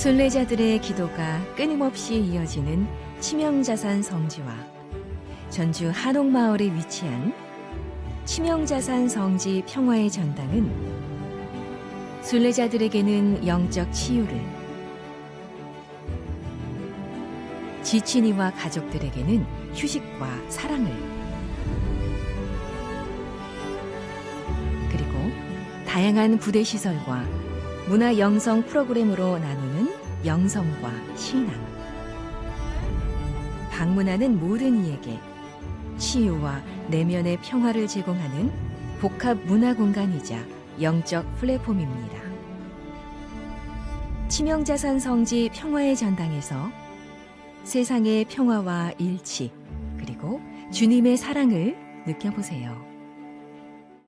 순례자들의 기도가 끊임없이 이어지는 치명자산 성지와 전주 한옥마을에 위치한 치명자산 성지 평화의 전당은 순례자들에게는 영적 치유를 지친 이와 가족들에게는 휴식과 사랑을 그리고 다양한 부대 시설과 문화 영성 프로그램으로 나누는 영성과 신앙. 방문하는 모든 이에게 치유와 내면의 평화를 제공하는 복합 문화 공간이자 영적 플랫폼입니다. 치명자산 성지 평화의 전당에서 세상의 평화와 일치, 그리고 주님의 사랑을 느껴보세요.